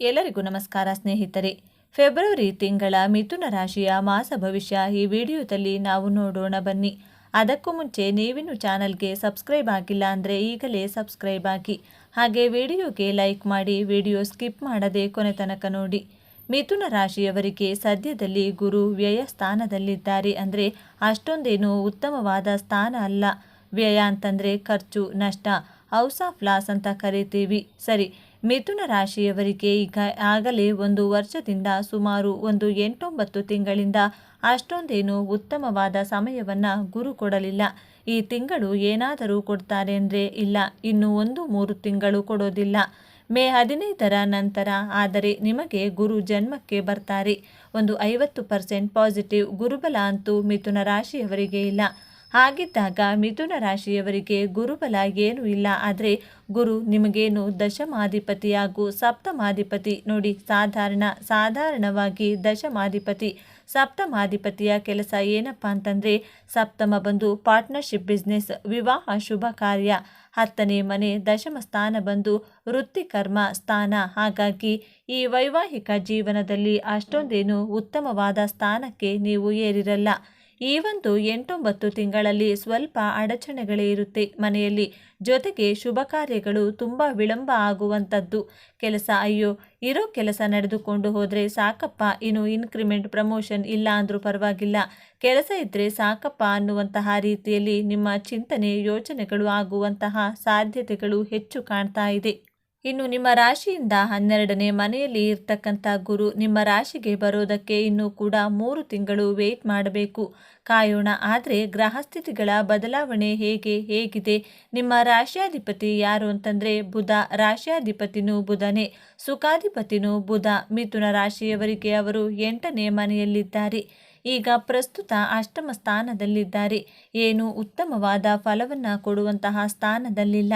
ಎಲ್ಲರಿಗೂ ನಮಸ್ಕಾರ ಸ್ನೇಹಿತರೆ. ಫೆಬ್ರವರಿ ತಿಂಗಳ ಮಿಥುನ ರಾಶಿಯ ಮಾಸ ಭವಿಷ್ಯ ಈ ವಿಡಿಯೋದಲ್ಲಿ ನಾವು ನೋಡೋಣ ಬನ್ನಿ. ಅದಕ್ಕೂ ಮುಂಚೆ ನೀವಿನ್ನು ಚಾನಲ್ಗೆ ಸಬ್ಸ್ಕ್ರೈಬ್ ಆಗಿಲ್ಲ ಅಂದರೆ ಈಗಲೇ ಸಬ್ಸ್ಕ್ರೈಬ್ ಆಗಿ. ಹಾಗೆ ವಿಡಿಯೋಗೆ ಲೈಕ್ ಮಾಡಿ ವಿಡಿಯೋ ಸ್ಕಿಪ್ ಮಾಡದೆ ಕೊನೆ ತನಕ ನೋಡಿ. ಮಿಥುನ ರಾಶಿಯವರಿಗೆ ಸದ್ಯದಲ್ಲಿ ಗುರು ವ್ಯಯ ಸ್ಥಾನದಲ್ಲಿದ್ದಾರೆ ಅಂದರೆ ಅಷ್ಟೊಂದೇನು ಉತ್ತಮವಾದ ಸ್ಥಾನ ಅಲ್ಲ. ವ್ಯಯ ಅಂತಂದರೆ ಖರ್ಚು, ನಷ್ಟ, ಹೌಸ್ ಆಫ್ ಲಾಸ್ ಅಂತ ಕರಿತೀವಿ. ಸರಿ ಮಿಥುನ ರಾಶಿಯವರಿಗೆ ಈಗ ಆಗಲೇ ಒಂದು ವರ್ಷದಿಂದ ಸುಮಾರು ಒಂದು ಎಂಟೊಂಬತ್ತು ತಿಂಗಳಿಂದ ಅಷ್ಟೊಂದೇನು ಉತ್ತಮವಾದ ಸಮಯವನ್ನು ಗುರು ಕೊಡಲಿಲ್ಲ. ಈ ತಿಂಗಳು ಏನಾದರೂ ಕೊಡ್ತಾರೆ ಅಂದರೆ ಇಲ್ಲ, ಇನ್ನು ಒಂದು ಮೂರು ತಿಂಗಳು ಕೊಡೋದಿಲ್ಲ. ಮೇ ಹದಿನೈದರ ನಂತರ ಆದರೆ ನಿಮಗೆ ಗುರು ಜನ್ಮಕ್ಕೆ ಬರ್ತಾರೆ. ಒಂದು ಐವತ್ತು ಪರ್ಸೆಂಟ್ ಪಾಸಿಟಿವ್ ಗುರುಬಲ ಅಂತೂ ಮಿಥುನ ರಾಶಿಯವರಿಗೆ ಇಲ್ಲ. ಹಾಗಿದ್ದಾಗ ಮಿಥುನ ರಾಶಿಯವರಿಗೆ ಗುರುಬಲ ಏನೂ ಇಲ್ಲ. ಆದರೆ ಗುರು ನಿಮಗೇನು ದಶಮಾಧಿಪತಿ ಹಾಗೂ ಸಪ್ತಮಾಧಿಪತಿ ನೋಡಿ ಸಾಧಾರಣ, ಸಾಧಾರಣವಾಗಿ ದಶಮಾಧಿಪತಿ, ಸಪ್ತಮಾಧಿಪತಿಯ ಕೆಲಸ ಏನಪ್ಪ ಅಂತಂದರೆ ಸಪ್ತಮ ಬಂದು ಪಾರ್ಟ್ನರ್ಶಿಪ್ ಬಿಸ್ನೆಸ್ ವಿವಾಹ ಶುಭ ಕಾರ್ಯ, ಹತ್ತನೇ ಮನೆ ದಶಮ ಸ್ಥಾನ ಬಂದು ವೃತ್ತಿಕರ್ಮ ಸ್ಥಾನ. ಹಾಗಾಗಿ ಈ ವೈವಾಹಿಕ ಜೀವನದಲ್ಲಿ ಅಷ್ಟೊಂದೇನು ಉತ್ತಮವಾದ ಸ್ಥಾನಕ್ಕೆ ನೀವು ಏರಿರಲ್ಲ. ಈ ಒಂದು ಎಂಟೊಂಬತ್ತು ತಿಂಗಳಲ್ಲಿ ಸ್ವಲ್ಪ ಅಡಚಣೆಗಳೇ ಇರುತ್ತೆ. ಮನೆಯಲ್ಲಿ ಜೊತೆಗೆ ಶುಭ ಕಾರ್ಯಗಳು ತುಂಬ ವಿಳಂಬ ಆಗುವಂಥದ್ದು. ಕೆಲಸ ಅಯ್ಯೋ, ಇರೋ ಕೆಲಸ ನಡೆದುಕೊಂಡು ಹೋದರೆ ಸಾಕಪ್ಪ, ಇನ್ನು ಇನ್ಕ್ರಿಮೆಂಟ್ ಪ್ರಮೋಷನ್ ಇಲ್ಲ ಅಂದರೂ ಪರವಾಗಿಲ್ಲ. ಕೆಲಸ ಇದ್ದರೆ ಸಾಕಪ್ಪ ಅನ್ನುವಂತಹ ರೀತಿಯಲ್ಲಿ ನಿಮ್ಮ ಚಿಂತನೆ, ಯೋಚನೆಗಳು ಆಗುವಂತಹ ಸಾಧ್ಯತೆಗಳು ಹೆಚ್ಚು ಕಾಣ್ತಾ ಇದೆ. ಇನ್ನು ನಿಮ್ಮ ರಾಶಿಯಿಂದ ಹನ್ನೆರಡನೇ ಮನೆಯಲ್ಲಿ ಇರ್ತಕ್ಕಂಥ ಗುರು ನಿಮ್ಮ ರಾಶಿಗೆ ಬರೋದಕ್ಕೆ ಇನ್ನೂ ಕೂಡ ಮೂರು ತಿಂಗಳು ವೇಟ್ ಮಾಡಬೇಕು. ಕಾಯೋಣ, ಆದರೆ ಗ್ರಹಸ್ಥಿತಿಗಳ ಬದಲಾವಣೆ ಹೇಗೆ, ಹೇಗಿದೆ? ನಿಮ್ಮ ರಾಶ್ಯಾಧಿಪತಿ ಯಾರು ಅಂತಂದರೆ ಬುಧ, ರಾಶ್ಯಾಧಿಪತಿನೂ ಬುಧನೇ. ಸುಖಾಧಿಪತಿನೂ ಬುಧ. ಮಿಥುನ ರಾಶಿಯವರಿಗೆ ಅವರು ಎಂಟನೇ ಮನೆಯಲ್ಲಿದ್ದಾರೆ. ಈಗ ಪ್ರಸ್ತುತ ಅಷ್ಟಮ ಸ್ಥಾನದಲ್ಲಿದ್ದಾರೆ. ಏನು ಉತ್ತಮವಾದ ಫಲವನ್ನು ಕೊಡುವಂತಹ ಸ್ಥಾನದಲ್ಲಿಲ್ಲ.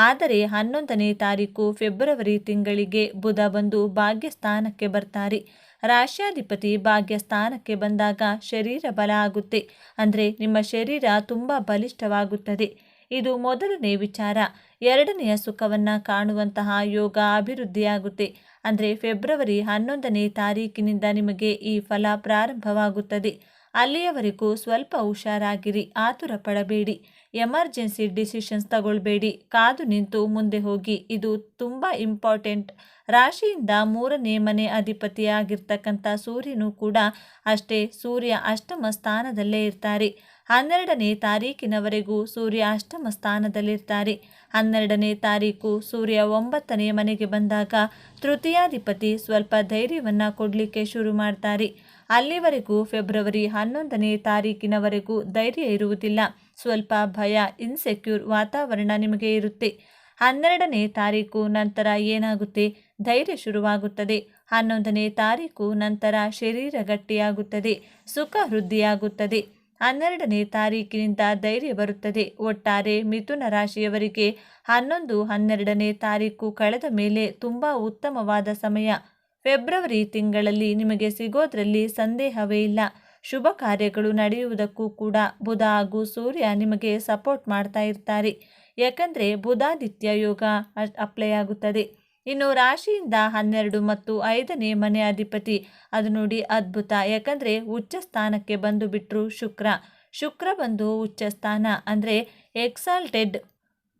ಆದರೆ ಹನ್ನೊಂದನೇ ತಾರೀಕು ಫೆಬ್ರವರಿ ತಿಂಗಳಿಗೆ ಬುಧ ಬಂದು ಭಾಗ್ಯಸ್ಥಾನಕ್ಕೆ ಬರ್ತಾರೆ. ರಾಶ್ಯಾಧಿಪತಿ ಭಾಗ್ಯಸ್ಥಾನಕ್ಕೆ ಬಂದಾಗ ಶರೀರ ಬಲ ಆಗುತ್ತೆ. ಅಂದರೆ ನಿಮ್ಮ ಶರೀರ ತುಂಬ ಬಲಿಷ್ಠವಾಗುತ್ತದೆ. ಇದು ಮೊದಲನೇ ವಿಚಾರ. ಎರಡನೆಯ ಸುಖವನ್ನು ಕಾಣುವಂತಹ ಯೋಗ ಅಭಿವೃದ್ಧಿಯಾಗುತ್ತೆ. ಅಂದರೆ ಫೆಬ್ರವರಿ ಹನ್ನೊಂದನೇ ತಾರೀಕಿನಿಂದ ನಿಮಗೆ ಈ ಫಲ ಪ್ರಾರಂಭವಾಗುತ್ತದೆ. ಅಲ್ಲಿಯವರೆಗೂ ಸ್ವಲ್ಪ ಹುಷಾರಾಗಿರಿ ಆತುರ ಪಡಬೇಡಿ ಎಮರ್ಜೆನ್ಸಿ ಡಿಸಿಷನ್ಸ್ ತಗೊಳ್ಬೇಡಿ, ಕಾದು ನಿಂತು ಮುಂದೆ ಹೋಗಿ. ಇದು ತುಂಬ ಇಂಪಾರ್ಟೆಂಟ್. ರಾಶಿಯಿಂದ ಮೂರನೇ ಮನೆ ಅಧಿಪತಿಯಾಗಿರ್ತಕ್ಕಂಥ ಸೂರ್ಯನು ಕೂಡ ಅಷ್ಟೇ, ಸೂರ್ಯ ಅಷ್ಟಮ ಸ್ಥಾನದಲ್ಲೇ ಇರ್ತಾರೆ. ಹನ್ನೆರಡನೇ ತಾರೀಕಿನವರೆಗೂ ಸೂರ್ಯ ಅಷ್ಟಮ ಸ್ಥಾನದಲ್ಲಿರ್ತಾರೆ. ಹನ್ನೆರಡನೇ ತಾರೀಕು ಸೂರ್ಯ ಒಂಬತ್ತನೇ ಮನೆಗೆ ಬಂದಾಗ ತೃತೀಯಾಧಿಪತಿ ಸ್ವಲ್ಪ ಧೈರ್ಯವನ್ನು ಕೊಡಲಿಕ್ಕೆ ಶುರು ಮಾಡ್ತಾರೆ. ಅಲ್ಲಿವರೆಗೂ ಫೆಬ್ರವರಿ ಹನ್ನೊಂದನೇ ತಾರೀಕಿನವರೆಗೂ ಧೈರ್ಯ ಇರುವುದಿಲ್ಲ. ಸ್ವಲ್ಪ ಭಯ ಇನ್ಸೆಕ್ಯೂರ್ ವಾತಾವರಣ ನಿಮಗೆ ಇರುತ್ತೆ. ಹನ್ನೆರಡನೇ ತಾರೀಕು ನಂತರ ಏನಾಗುತ್ತೆ? ಧೈರ್ಯ ಶುರುವಾಗುತ್ತದೆ. ಹನ್ನೊಂದನೇ ತಾರೀಕು ನಂತರ ಶರೀರ ಗಟ್ಟಿಯಾಗುತ್ತದೆ. ಸುಖ ವೃದ್ಧಿಯಾಗುತ್ತದೆ. ಹನ್ನೆರಡನೇ ತಾರೀಕಿನಿಂದ ಧೈರ್ಯ ಬರುತ್ತದೆ. ಒಟ್ಟಾರೆ ಮಿಥುನ ರಾಶಿಯವರಿಗೆ ಹನ್ನೊಂದು ಹನ್ನೆರಡನೇ ತಾರೀಕು ಕಳೆದ ಮೇಲೆ ತುಂಬ ಉತ್ತಮವಾದ ಸಮಯ. ಫೆಬ್ರವರಿ ತಿಂಗಳಲ್ಲಿ ನಿಮಗೆ ಸಿಗೋದ್ರಲ್ಲಿ ಸಂದೇಹವೇ ಇಲ್ಲ. ಶುಭ ಕಾರ್ಯಗಳು ನಡೆಯುವುದಕ್ಕೂ ಕೂಡ ಬುಧ ಹಾಗೂ ಸೂರ್ಯ ನಿಮಗೆ ಸಪೋರ್ಟ್ ಮಾಡ್ತಾ ಇರ್ತಾರೆ. ಯಾಕಂದರೆ ಬುಧಾದಿತ್ಯ ಯೋಗ ಅಪ್ಲೈ ಆಗುತ್ತದೆ. ಇನ್ನು ರಾಶಿಯಿಂದ ಹನ್ನೆರಡು ಮತ್ತು ಐದನೇ ಮನೆ ಅಧಿಪತಿ. ಅದು ನೋಡಿ ಅದ್ಭುತ. ಯಾಕಂದರೆ ಉಚ್ಚ ಸ್ಥಾನಕ್ಕೆ ಬಂದು ಬಿಟ್ಟರು ಶುಕ್ರ. ಶುಕ್ರ ಬಂದು ಉಚ್ಚ ಸ್ಥಾನ ಅಂದರೆ ಎಕ್ಸಾಲ್ಟೆಡ್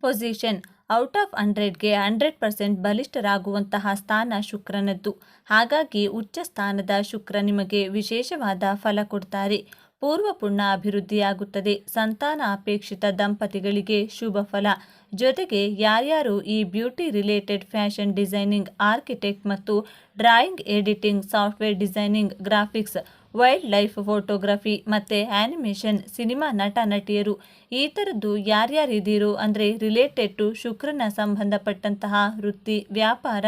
ಪೊಸಿಷನ್. ಔಟ್ ಆಫ್ ಹಂಡ್ರೆಡ್ಗೆ ಹಂಡ್ರೆಡ್ ಪರ್ಸೆಂಟ್ ಬಲಿಷ್ಠರಾಗುವಂತಹ ಸ್ಥಾನ ಶುಕ್ರನದ್ದು. ಹಾಗಾಗಿ ಉಚ್ಚ ಸ್ಥಾನದ ಶುಕ್ರ ನಿಮಗೆ ವಿಶೇಷವಾದ ಫಲ ಕೊಡ್ತಾರೆ. ಪೂರ್ವ ಪುಣ್ಯ ಅಭಿವೃದ್ಧಿಯಾಗುತ್ತದೆ. ಸಂತಾನ ಅಪೇಕ್ಷಿತ ದಂಪತಿಗಳಿಗೆ ಶುಭ ಫಲ. ಜೊತೆಗೆ ಯಾರ್ಯಾರು ಈ beauty related fashion designing architect ಮತ್ತು drawing editing software designing graphics wildlife photography ಮತ್ತು ಆ್ಯನಿಮೇಷನ್ ಸಿನಿಮಾ ನಟ ನಟಿಯರು. ಈ ಥರದ್ದು ಯಾರ್ಯಾರಿದ್ದೀರೋ ಅಂದರೆ ರಿಲೇಟೆಡ್ ಟು ಶುಕ್ರನ ಸಂಬಂಧಪಟ್ಟಂತಹ ವೃತ್ತಿ, ವ್ಯಾಪಾರ,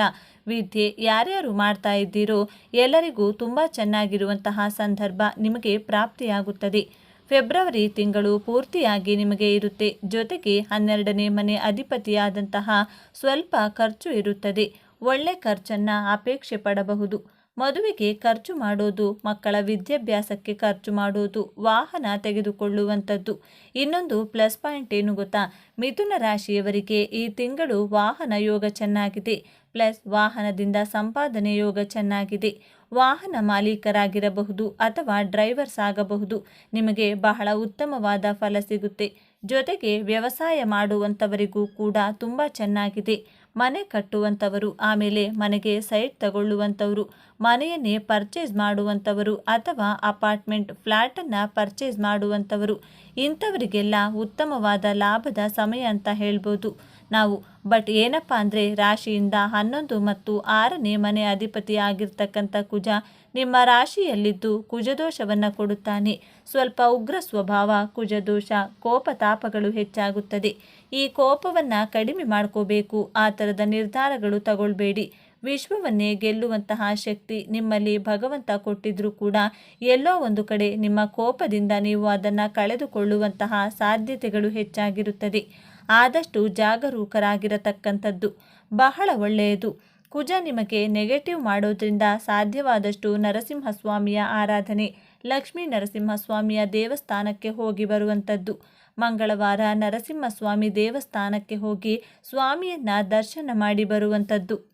ವಿದ್ಯೆ ಯಾರ್ಯಾರು ಮಾಡ್ತಾ ಇದ್ದೀರೋ ಎಲ್ಲರಿಗೂ ತುಂಬ ಚೆನ್ನಾಗಿರುವಂತಹ ಸಂದರ್ಭ ನಿಮಗೆ ಪ್ರಾಪ್ತಿಯಾಗುತ್ತದೆ. ಫೆಬ್ರವರಿ ತಿಂಗಳು ಪೂರ್ತಿಯಾಗಿ ನಿಮಗೆ ಇರುತ್ತೆ. ಜೊತೆಗೆ ಹನ್ನೆರಡನೇ ಮನೆ ಅಧಿಪತಿಯಾದಂತಹ ಸ್ವಲ್ಪ ಖರ್ಚು ಇರುತ್ತದೆ. ಒಳ್ಳೆ ಖರ್ಚನ್ನು ಅಪೇಕ್ಷೆ ಪಡಬಹುದು. ಮದುವೆಗೆ ಖರ್ಚು ಮಾಡೋದು, ಮಕ್ಕಳ ವಿದ್ಯಾಭ್ಯಾಸಕ್ಕೆ ಖರ್ಚು ಮಾಡೋದು, ವಾಹನ ತೆಗೆದುಕೊಳ್ಳುವಂಥದ್ದು. ಇನ್ನೊಂದು ಪ್ಲಸ್ ಪಾಯಿಂಟ್ ಏನು ಗೊತ್ತಾ? ಮಿಥುನ ರಾಶಿಯವರಿಗೆ ಈ ತಿಂಗಳು ವಾಹನ ಯೋಗ ಚೆನ್ನಾಗಿದೆ. ಪ್ಲಸ್ ವಾಹನದಿಂದ ಸಂಪಾದನೆ ಯೋಗ ಚೆನ್ನಾಗಿದೆ. ವಾಹನ ಮಾಲೀಕರಾಗಿರಬಹುದು ಅಥವಾ ಡ್ರೈವರ್ಸ್ ಆಗಬಹುದು. ನಿಮಗೆ ಬಹಳ ಉತ್ತಮವಾದ ಫಲ ಸಿಗುತ್ತೆ. ಜೊತೆಗೆ ವ್ಯವಸಾಯ ಮಾಡುವಂಥವರಿಗೂ ಕೂಡ ತುಂಬ ಚೆನ್ನಾಗಿದೆ. ಮನೆ ಕಟ್ಟುವಂಥವರು, ಆಮೇಲೆ ಮನೆಗೆ ಸೈಟ್ ತಗೊಳ್ಳುವಂಥವರು, ಮನೆಯನ್ನೇ ಪರ್ಚೇಸ್ ಮಾಡುವಂಥವರು ಅಥವಾ ಅಪಾರ್ಟ್ಮೆಂಟ್ ಫ್ಲ್ಯಾಟನ್ನು ಪರ್ಚೇಸ್ ಮಾಡುವಂಥವರು. ಇಂಥವರಿಗೆಲ್ಲ ಉತ್ತಮವಾದ ಲಾಭದ ಸಮಯ ಅಂತ ಹೇಳ್ಬೋದು. ನಾವು, ಬಟ್ ಏನಪ್ಪ ಅಂದರೆ ರಾಶಿಯಿಂದ ಹನ್ನೊಂದು ಮತ್ತು ಆರನೇ ಮನೆ ಅಧಿಪತಿ ಆಗಿರ್ತಕ್ಕಂಥ ಕುಜ ನಿಮ್ಮ ರಾಶಿಯಲ್ಲಿದ್ದು ಕುಜದೋಷವನ್ನು ಕೊಡುತ್ತಾನೆ. ಸ್ವಲ್ಪ ಉಗ್ರ ಸ್ವಭಾವ, ಕುಜದೋಷ ಕೋಪತಾಪಗಳು ಹೆಚ್ಚಾಗುತ್ತದೆ. ಈ ಕೋಪವನ್ನು ಕಡಿಮೆ ಮಾಡ್ಕೋಬೇಕು. ಆ ಥರದ ನಿರ್ಧಾರಗಳು ತಗೊಳ್ಬೇಡಿ. ವಿಶ್ವವನ್ನೇ ಗೆಲ್ಲುವಂತಹ ಶಕ್ತಿ ನಿಮ್ಮಲ್ಲಿ ಭಗವಂತ ಕೊಟ್ಟಿದ್ರೂ ಕೂಡ ಎಲ್ಲೋ ಒಂದು ಕಡೆ ನಿಮ್ಮ ಕೋಪದಿಂದ ನೀವು ಅದನ್ನು ಕಳೆದುಕೊಳ್ಳುವಂತಹ ಸಾಧ್ಯತೆಗಳು ಹೆಚ್ಚಾಗಿರುತ್ತದೆ. ಆದಷ್ಟು ಜಾಗರೂಕರಾಗಿರತಕ್ಕಂಥದ್ದು ಬಹಳ ಒಳ್ಳೆಯದು. ಕುಜ ನಿಮಗೆ ನೆಗೆಟಿವ್ ಮಾಡೋದ್ರಿಂದ ಸಾಧ್ಯವಾದಷ್ಟು ನರಸಿಂಹಸ್ವಾಮಿಯ ಆರಾಧನೆ, ಲಕ್ಷ್ಮೀ ನರಸಿಂಹಸ್ವಾಮಿಯ ದೇವಸ್ಥಾನಕ್ಕೆ ಹೋಗಿ ಬರುವಂಥದ್ದು. ಮಂಗಳವಾರ ನರಸಿಂಹಸ್ವಾಮಿ ದೇವಸ್ಥಾನಕ್ಕೆ ಹೋಗಿ ಸ್ವಾಮಿಯನ್ನ ದರ್ಶನ ಮಾಡಿ ಬರುವಂಥದ್ದು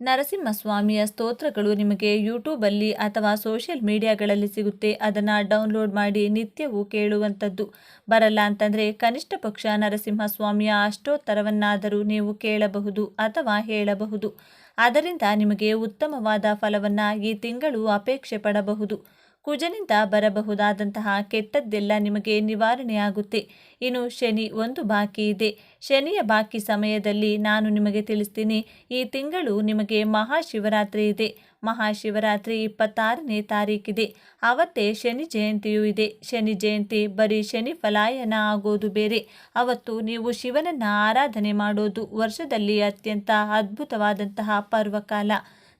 ನರಸಿಂಹಸ್ವಾಮಿಯ ಸ್ತೋತ್ರಗಳು ನಿಮಗೆ ಯೂಟ್ಯೂಬಲ್ಲಿ ಅಥವಾ ಸೋಷಿಯಲ್ ಮೀಡಿಯಾಗಳಲ್ಲಿ ಸಿಗುತ್ತೆ. ಅದನ್ನು ಡೌನ್ಲೋಡ್ ಮಾಡಿ ನಿತ್ಯವೂ ಕೇಳುವಂಥದ್ದು ಬರಲ್ಲ ಅಂತಂದರೆ ಕನಿಷ್ಠ ಪಕ್ಷ ನರಸಿಂಹಸ್ವಾಮಿಯ ಅಷ್ಟೋತ್ತರವನ್ನಾದರೂ ನೀವು ಕೇಳಬಹುದು ಅಥವಾ ಹೇಳಬಹುದು. ಅದರಿಂದ ನಿಮಗೆ ಉತ್ತಮವಾದ ಫಲವನ್ನು ಈ ತಿಂಗಳು ಅಪೇಕ್ಷೆ ಪಡಬಹುದು. ಕುಜನಿಂದ ಬರಬಹುದಾದಂತಹ ಕೆಟ್ಟದ್ದೆಲ್ಲ ನಿಮಗೆ ನಿವಾರಣೆಯಾಗುತ್ತೆ. ಇನ್ನು ಶನಿ ಒಂದು ಬಾಕಿ ಇದೆ. ಶನಿಯ ಬಾಕಿ ಸಮಯದಲ್ಲಿ ನಾನು ನಿಮಗೆ ತಿಳಿಸ್ತೀನಿ, ಈ ತಿಂಗಳು ನಿಮಗೆ ಮಹಾಶಿವರಾತ್ರಿ ಇದೆ. ಮಹಾಶಿವರಾತ್ರಿ ಇಪ್ಪತ್ತಾರನೇ ತಾರೀಕಿದೆ. ಅವತ್ತೇ ಶನಿ ಜಯಂತಿಯೂ ಇದೆ. ಶನಿ ಜಯಂತಿ ಬರೀ ಶನಿ ಫಲಾಯನ ಆಗೋದು ಬೇರೆ. ಅವತ್ತು ನೀವು ಶಿವನನ್ನು ಆರಾಧನೆ ಮಾಡೋದು ವರ್ಷದಲ್ಲಿ ಅತ್ಯಂತ ಅದ್ಭುತವಾದಂತಹ ಪರ್ವಕಾಲ.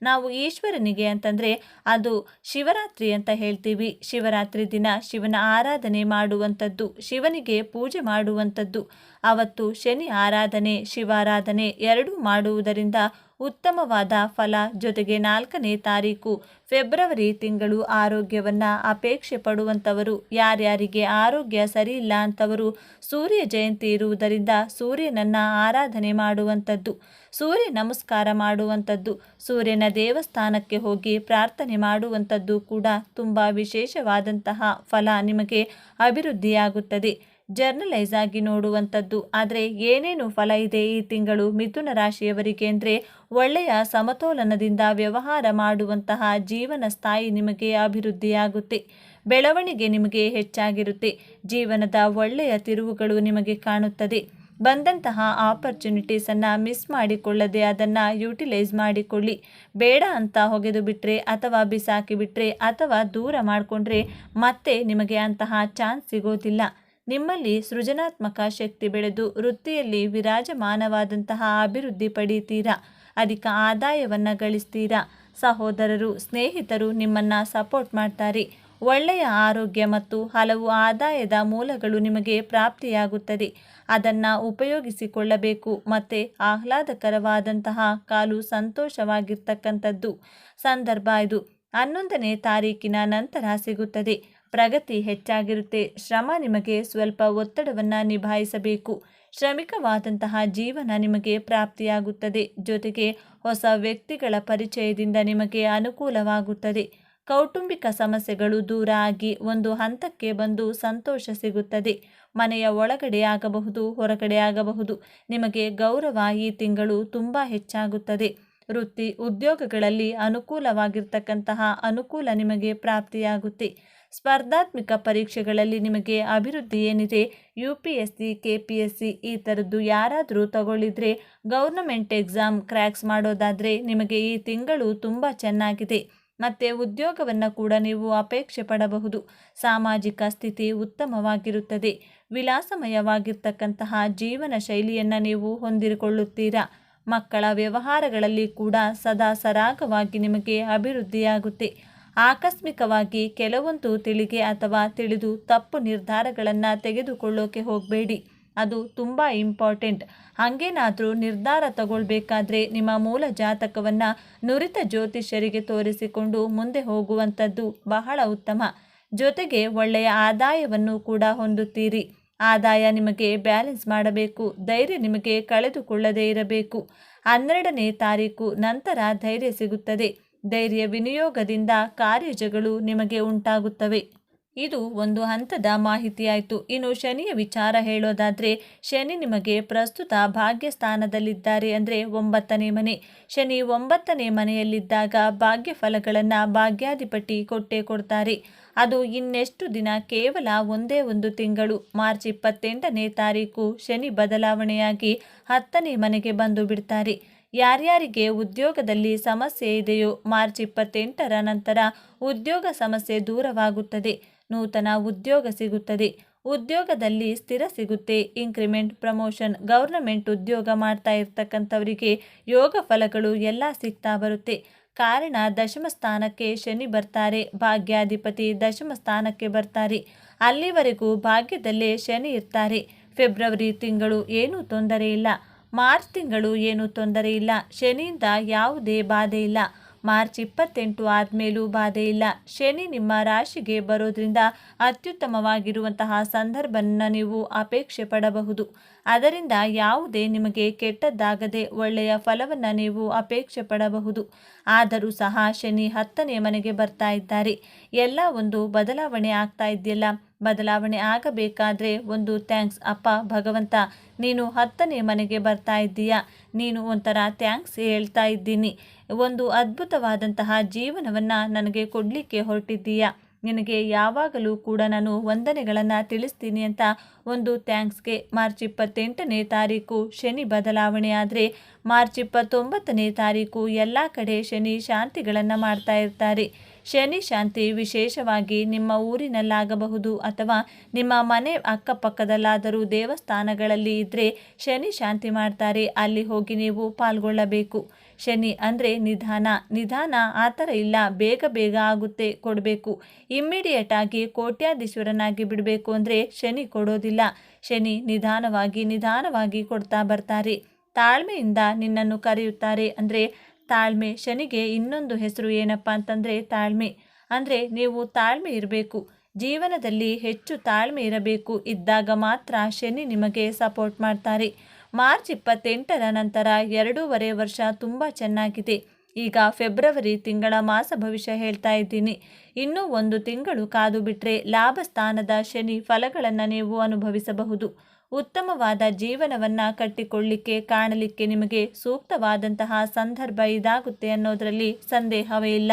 ನಾವು ಈಶ್ವರನಿಗೆ ಅಂತಂದರೆ ಅದು ಶಿವರಾತ್ರಿ ಅಂತ ಹೇಳ್ತೀವಿ. ಶಿವರಾತ್ರಿ ದಿನ ಶಿವನ ಆರಾಧನೆ ಮಾಡುವಂಥದ್ದು, ಶಿವನಿಗೆ ಪೂಜೆ ಮಾಡುವಂಥದ್ದು. ಅವತ್ತು ಶನಿ ಆರಾಧನೆ ಶಿವಾರಾಧನೆ ಎರಡೂ ಮಾಡುವುದರಿಂದ ಉತ್ತಮವಾದ ಫಲ ಜೊತೆಗೆ ನಾಲ್ಕನೇ ತಾರೀಕು ಫೆಬ್ರವರಿ ತಿಂಗಳು ಆರೋಗ್ಯವನ್ನು ಅಪೇಕ್ಷೆ ಪಡುವಂಥವರು. ಯಾರ್ಯಾರಿಗೆ ಆರೋಗ್ಯ ಸರಿಯಿಲ್ಲ ಅಂಥವರು ಸೂರ್ಯ ಜಯಂತಿ ಇರುವುದರಿಂದ ಸೂರ್ಯನನ್ನು ಆರಾಧನೆ ಮಾಡುವಂಥದ್ದು, ಸೂರ್ಯ ನಮಸ್ಕಾರ ಮಾಡುವಂಥದ್ದು, ಸೂರ್ಯನ ದೇವಸ್ಥಾನಕ್ಕೆ ಹೋಗಿ ಪ್ರಾರ್ಥನೆ ಮಾಡುವಂಥದ್ದು ಕೂಡ ತುಂಬ ವಿಶೇಷವಾದಂತಹ ಫಲ ನಿಮಗೆ ಅಭಿವೃದ್ಧಿಯಾಗುತ್ತದೆ. ಜರ್ನಲೈಸ್ ಆಗಿ ನೋಡುವಂಥದ್ದು. ಆದರೆ ಏನೇನು ಫಲ ಇದೆ ಈ ತಿಂಗಳು ಮಿಥುನ ರಾಶಿಯವರಿಗೆ ಅಂದರೆ ಒಳ್ಳೆಯ ಸಮತೋಲನದಿಂದ ವ್ಯವಹಾರ ಮಾಡುವಂತಹ ಜೀವನ ಸ್ಥಾಯಿ ನಿಮಗೆ ಅಭಿವೃದ್ಧಿಯಾಗುತ್ತೆ. ಬೆಳವಣಿಗೆ ನಿಮಗೆ ಹೆಚ್ಚಾಗಿರುತ್ತೆ. ಜೀವನದ ಒಳ್ಳೆಯ ತಿರುವುಗಳು ನಿಮಗೆ ಕಾಣುತ್ತದೆ. ಬಂದಂತಹ ಆಪರ್ಚುನಿಟೀಸನ್ನು ಮಿಸ್ ಮಾಡಿಕೊಳ್ಳದೆ ಅದನ್ನು ಯೂಟಿಲೈಸ್ ಮಾಡಿಕೊಳ್ಳಿ. ಬೇಡ ಅಂತ ಹೊಗೆದು ಬಿಟ್ಟರೆ ಅಥವಾ ಬಿಸಾಕಿ ಬಿಟ್ಟರೆ ಅಥವಾ ದೂರ ಮಾಡಿಕೊಂಡ್ರೆ ಮತ್ತೆ ನಿಮಗೆ ಅಂತಹ ಚಾನ್ಸ್ ಸಿಗೋದಿಲ್ಲ. ನಿಮ್ಮಲ್ಲಿ ಸೃಜನಾತ್ಮಕ ಶಕ್ತಿ ಬೆಳೆದು ವೃತ್ತಿಯಲ್ಲಿ ವಿರಾಜಮಾನವಾದಂತಹ ಅಭಿವೃದ್ಧಿ ಪಡೀತೀರಾ? ಅಧಿಕ ಆದಾಯವನ್ನು ಗಳಿಸ್ತೀರಾ? ಸಹೋದರರು, ಸ್ನೇಹಿತರು ನಿಮ್ಮನ್ನು ಸಪೋರ್ಟ್ ಮಾಡ್ತಾರೆ. ಒಳ್ಳೆಯ ಆರೋಗ್ಯ ಮತ್ತು ಹಲವು ಆದಾಯದ ಮೂಲಗಳು ನಿಮಗೆ ಪ್ರಾಪ್ತಿಯಾಗುತ್ತದೆ. ಅದನ್ನು ಉಪಯೋಗಿಸಿಕೊಳ್ಳಬೇಕು. ಮತ್ತು ಆಹ್ಲಾದಕರವಾದಂತಹ ಕಾಲು ಸಂತೋಷವಾಗಿರ್ತಕ್ಕಂಥದ್ದು. ಸಂದರ್ಭ ಇದು. ಹನ್ನೊಂದನೇ ತಾರೀಕಿನ ನಂತರ ಸಿಗುತ್ತದೆ. ಪ್ರಗತಿ ಹೆಚ್ಚಾಗಿರುತ್ತೆ. ಶ್ರಮ ನಿಮಗೆ ಸ್ವಲ್ಪ ಒತ್ತಡವನ್ನು ನಿಭಾಯಿಸಬೇಕು. ಶ್ರಮಿಕವಾದಂತಹ ಜೀವನ ನಿಮಗೆ ಪ್ರಾಪ್ತಿಯಾಗುತ್ತದೆ. ಜೊತೆಗೆ ಹೊಸ ವ್ಯಕ್ತಿಗಳ ಪರಿಚಯದಿಂದ ನಿಮಗೆ ಅನುಕೂಲವಾಗುತ್ತದೆ. ಕೌಟುಂಬಿಕ ಸಮಸ್ಯೆಗಳು ದೂರ ಆಗಿ ಒಂದು ಹಂತಕ್ಕೆ ಬಂದು ಸಂತೋಷ ಸಿಗುತ್ತದೆ. ಮನೆಯ ಒಳಗಡೆ ಆಗಬಹುದು, ಹೊರಗಡೆ ಆಗಬಹುದು. ನಿಮಗೆ ಗೌರವ ಈ ತಿಂಗಳು ತುಂಬ ಹೆಚ್ಚಾಗುತ್ತದೆ. ವೃತ್ತಿ ಉದ್ಯೋಗಗಳಲ್ಲಿ ಅನುಕೂಲವಾಗಿರ್ತಕ್ಕಂತಹ ಅನುಕೂಲ ನಿಮಗೆ ಪ್ರಾಪ್ತಿಯಾಗುತ್ತೆ. ಸ್ಪರ್ಧಾತ್ಮಕ ಪರೀಕ್ಷೆಗಳಲ್ಲಿ ನಿಮಗೆ ಅಭಿವೃದ್ಧಿ ಏನಿದೆ? U P S C K P S C ಈ ಥರದ್ದು ಯಾರಾದರೂ ತಗೊಳ್ಳಿದರೆ ಗೌರ್ನಮೆಂಟ್ ಎಕ್ಸಾಮ್ ಕ್ರ್ಯಾಕ್ಸ್ ಮಾಡೋದಾದರೆ ನಿಮಗೆ ಈ ತಿಂಗಳು ತುಂಬ ಚೆನ್ನಾಗಿದೆ. ಮತ್ತು ಉದ್ಯೋಗವನ್ನು ಕೂಡ ನೀವು ಅಪೇಕ್ಷೆ ಪಡಬಹುದು. ಸಾಮಾಜಿಕ ಸ್ಥಿತಿ ಉತ್ತಮವಾಗಿರುತ್ತದೆ. ವಿಲಾಸಮಯವಾಗಿರ್ತಕ್ಕಂತಹ ಜೀವನ ಶೈಲಿಯನ್ನು ನೀವು ಹೊಂದಿರಿಕೊಳ್ಳುತ್ತೀರಾ ಮಕ್ಕಳ ವ್ಯವಹಾರಗಳಲ್ಲಿ ಕೂಡ ಸದಾ ಸರಾಗವಾಗಿ ನಿಮಗೆ ಅಭಿವೃದ್ಧಿಯಾಗುತ್ತೆ. ಆಕಸ್ಮಿಕವಾಗಿ ಕೆಲವೊಂದು ತಿಳಿಗೆ ಅಥವಾ ತಿಳಿದು ತಪ್ಪು ನಿರ್ಧಾರಗಳನ್ನು ತೆಗೆದುಕೊಳ್ಳೋಕೆ ಹೋಗಬೇಡಿ. ಅದು ತುಂಬ ಇಂಪಾರ್ಟೆಂಟ್. ಹಾಗೇನಾದರೂ ನಿರ್ಧಾರ ತಗೊಳ್ಬೇಕಾದ್ರೆ ನಿಮ್ಮ ಮೂಲ ಜಾತಕವನ್ನು ನುರಿತ ಜ್ಯೋತಿಷ್ಯರಿಗೆ ತೋರಿಸಿಕೊಂಡು ಮುಂದೆ ಹೋಗುವಂಥದ್ದು ಬಹಳ ಉತ್ತಮ. ಜೊತೆಗೆ ಒಳ್ಳೆಯ ಆದಾಯವನ್ನು ಕೂಡ ಹೊಂದುತ್ತೀರಿ. ಆದಾಯ ನಿಮಗೆ ಬ್ಯಾಲೆನ್ಸ್ ಮಾಡಬೇಕು, ಧೈರ್ಯ ನಿಮಗೆ ಕಳೆದುಕೊಳ್ಳದೇ ಇರಬೇಕು. ಹನ್ನೆರಡನೇ ತಾರೀಕು ನಂತರ ಧೈರ್ಯ ಸಿಗುತ್ತದೆ. ಧೈರ್ಯ ವಿನಿಯೋಗದಿಂದ ಕಾರ್ಯಜಗಳು ನಿಮಗೆ ಉಂಟಾಗುತ್ತವೆ. ಇದು ಒಂದು ಹಂತದ ಮಾಹಿತಿಯಾಯಿತು. ಇನ್ನು ಶನಿಯ ವಿಚಾರ ಹೇಳೋದಾದರೆ, ಶನಿ ನಿಮಗೆ ಪ್ರಸ್ತುತ ಭಾಗ್ಯ ಸ್ಥಾನದಲ್ಲಿದ್ದಾರೆ ಅಂದರೆ ಒಂಬತ್ತನೇ ಮನೆ. ಶನಿ ಒಂಬತ್ತನೇ ಮನೆಯಲ್ಲಿದ್ದಾಗ ಭಾಗ್ಯ ಫಲಗಳನ್ನು ಭಾಗ್ಯಾಧಿಪತಿ ಕೊಟ್ಟೇ ಕೊಡ್ತಾರೆ. ಅದು ಇನ್ನೆಷ್ಟು ದಿನ ಕೇವಲ ಒಂದೇ ಒಂದು ತಿಂಗಳು. ಮಾರ್ಚ್ ಇಪ್ಪತ್ತೆಂಟನೇ ತಾರೀಕು ಶನಿ ಬದಲಾವಣೆಯಾಗಿ ಹತ್ತನೇ ಮನೆಗೆ ಬಂದು ಬಿಡ್ತಾರೆ. ಯಾರ್ಯಾರಿಗೆ ಉದ್ಯೋಗದಲ್ಲಿ ಸಮಸ್ಯೆ ಇದೆಯೋ ಮಾರ್ಚ್ ಇಪ್ಪತ್ತೆಂಟರ ನಂತರ ಉದ್ಯೋಗ ಸಮಸ್ಯೆ ದೂರವಾಗುತ್ತದೆ. ನೂತನ ಉದ್ಯೋಗ ಸಿಗುತ್ತದೆ. ಉದ್ಯೋಗದಲ್ಲಿ ಸ್ಥಿರ ಸಿಗುತ್ತೆ. ಇಂಕ್ರಿಮೆಂಟ್ ಪ್ರಮೋಷನ್, ಗೌರ್ನಮೆಂಟ್ ಉದ್ಯೋಗ ಮಾಡ್ತಾ ಇರ್ತಕ್ಕಂಥವರಿಗೆ ಯೋಗ ಫಲಗಳು ಎಲ್ಲ ಸಿಗ್ತಾ ಬರುತ್ತೆ. ಕಾರಣ ದಶಮ ಸ್ಥಾನಕ್ಕೆ ಶನಿ ಬರ್ತಾರೆ. ಭಾಗ್ಯಾಧಿಪತಿ ದಶಮ ಸ್ಥಾನಕ್ಕೆ ಬರ್ತಾರೆ. ಅಲ್ಲಿವರೆಗೂ ಭಾಗ್ಯದಲ್ಲೇ ಶನಿ ಇರ್ತಾರೆ. ಫೆಬ್ರವರಿ ತಿಂಗಳು ಏನೂ ತೊಂದರೆ ಇಲ್ಲ. ಮಾರ್ಚ್ ತಿಂಗಳು ಏನೂ ತೊಂದರೆ ಇಲ್ಲ. ಶನಿಯಿಂದ ಯಾವುದೇ ಬಾಧೆ ಇಲ್ಲ. ಮಾರ್ಚ್ ಇಪ್ಪತ್ತೆಂಟು ಆದಮೇಲೂ ಬಾಧೆ ಇಲ್ಲ. ಶನಿ ನಿಮ್ಮ ರಾಶಿಗೆ ಬರೋದ್ರಿಂದ ಅತ್ಯುತ್ತಮವಾಗಿರುವಂತಹ ಸಂದರ್ಭನ ನೀವು ಅಪೇಕ್ಷೆ ಪಡಬಹುದು. ಅದರಿಂದ ಯಾವುದೇ ನಿಮಗೆ ಕೆಟ್ಟದ್ದಾಗದೆ ಒಳ್ಳೆಯ ಫಲವನ್ನು ನೀವು ಅಪೇಕ್ಷೆ ಪಡಬಹುದು. ಆದರೂ ಸಹ ಶನಿ ಹತ್ತನೇ ಮನೆಗೆ ಬರ್ತಾ ಇದ್ದಾರೆ. ಎಲ್ಲ ಒಂದು ಬದಲಾವಣೆ ಆಗ್ತಾ ಇದೆಯಲ್ಲ? ಬದಲಾವಣೆ ಆಗಬೇಕಾದ್ರೆ ಒಂದು ಥ್ಯಾಂಕ್ಸ್, ಅಪ್ಪ, ಭಗವಂತ, ನೀನು ಹತ್ತನೇ ಮನೆಗೆ ಬರ್ತಾ ಇದ್ದೀಯಾ? ನೀನು ಒಂಥರ ಥ್ಯಾಂಕ್ಸ್ ಹೇಳ್ತಾ ಇದ್ದೀನಿ. ಒಂದು ಅದ್ಭುತವಾದಂತಹ ಜೀವನವನ್ನು ನನಗೆ ಕೊಡಲಿಕ್ಕೆ ಹೊರಟಿದ್ದೀಯಾ? ನಿನಗೆ ಯಾವಾಗಲೂ ಕೂಡ ನಾನು ವಂದನೆಗಳನ್ನು ತಿಳಿಸ್ತೀನಿ ಅಂತ ಒಂದು ಥ್ಯಾಂಕ್ಸ್ಗೆ ಮಾರ್ಚ್ ಇಪ್ಪತ್ತೆಂಟನೇ ತಾರೀಕು ಶನಿ ಬದಲಾವಣೆ ಆದರೆ ಮಾರ್ಚ್ ಇಪ್ಪತ್ತೊಂಬತ್ತನೇ ತಾರೀಕು ಎಲ್ಲ ಕಡೆ ಶನಿ ಶಾಂತಿಗಳನ್ನು ಮಾಡ್ತಾ ಇರ್ತಾರೆ. ಶನಿ ಶಾಂತಿ ವಿಶೇಷವಾಗಿ ನಿಮ್ಮ ಊರಿನಲ್ಲಾಗಬಹುದು ಅಥವಾ ನಿಮ್ಮ ಮನೆ ಅಕ್ಕಪಕ್ಕದಲ್ಲಾದರೂ ದೇವಸ್ಥಾನಗಳಲ್ಲಿ ಇದ್ದರೆ ಶನಿ ಶಾಂತಿ ಮಾಡ್ತಾರೆ. ಅಲ್ಲಿ ಹೋಗಿ ನೀವು ಪಾಲ್ಗೊಳ್ಳಬೇಕು. ಶನಿ ಅಂದರೆ ನಿಧಾನ. ನಿಧಾನ ಆ ಥರ ಇಲ್ಲ. ಬೇಗ ಬೇಗ ಆಗುತ್ತೆ ಕೊಡಬೇಕು. ಇಮ್ಮಿಡಿಯೇಟ್ ಆಗಿ ಕೋಟ್ಯಾಧೀಶ್ವರನಾಗಿ ಬಿಡಬೇಕು ಅಂದರೆ ಶನಿ ಕೊಡೋದಿಲ್ಲ. ಶನಿ ನಿಧಾನವಾಗಿ ನಿಧಾನವಾಗಿ ಕೊಡ್ತಾ ಬರ್ತಾರೆ. ತಾಳ್ಮೆಯಿಂದ ನಿನ್ನನ್ನು ಕರೆಯುತ್ತಾರೆ ಅಂದರೆ ತಾಳ್ಮೆ. ಶನಿಗೆ ಇನ್ನೊಂದು ಹೆಸರು ಏನಪ್ಪ ಅಂತಂದರೆ ತಾಳ್ಮೆ. ಅಂದರೆ ನೀವು ತಾಳ್ಮೆ ಇರಬೇಕು. ಜೀವನದಲ್ಲಿ ಹೆಚ್ಚು ತಾಳ್ಮೆ ಇರಬೇಕು. ಇದ್ದಾಗ ಮಾತ್ರ ಶನಿ ನಿಮಗೆ ಸಪೋರ್ಟ್ ಮಾಡ್ತಾರೆ. ಮಾರ್ಚ್ ಇಪ್ಪತ್ತೆಂಟರ ನಂತರ ಎರಡೂವರೆ ವರ್ಷ ತುಂಬ ಚೆನ್ನಾಗಿದೆ. ಈಗ ಫೆಬ್ರವರಿ ತಿಂಗಳ ಮಾಸ ಭವಿಷ್ಯ ಹೇಳ್ತಾ ಇದ್ದೀನಿ. ಇನ್ನೂ ಒಂದು ತಿಂಗಳು ಕಾದು ಬಿಟ್ಟರೆ ಲಾಭ ಸ್ಥಾನದ ಶನಿ ಫಲಗಳನ್ನು ನೀವು ಅನುಭವಿಸಬಹುದು. ಉತ್ತಮವಾದ ಜೀವನವನ್ನು ಕಟ್ಟಿಕೊಳ್ಳಿಕ್ಕೆ, ಕಾಣಲಿಕ್ಕೆ ನಿಮಗೆ ಸೂಕ್ತವಾದಂತಹ ಸಂದರ್ಭ ಇದಾಗುತ್ತೆ ಅನ್ನೋದರಲ್ಲಿ ಸಂದೇಹವೇ ಇಲ್ಲ.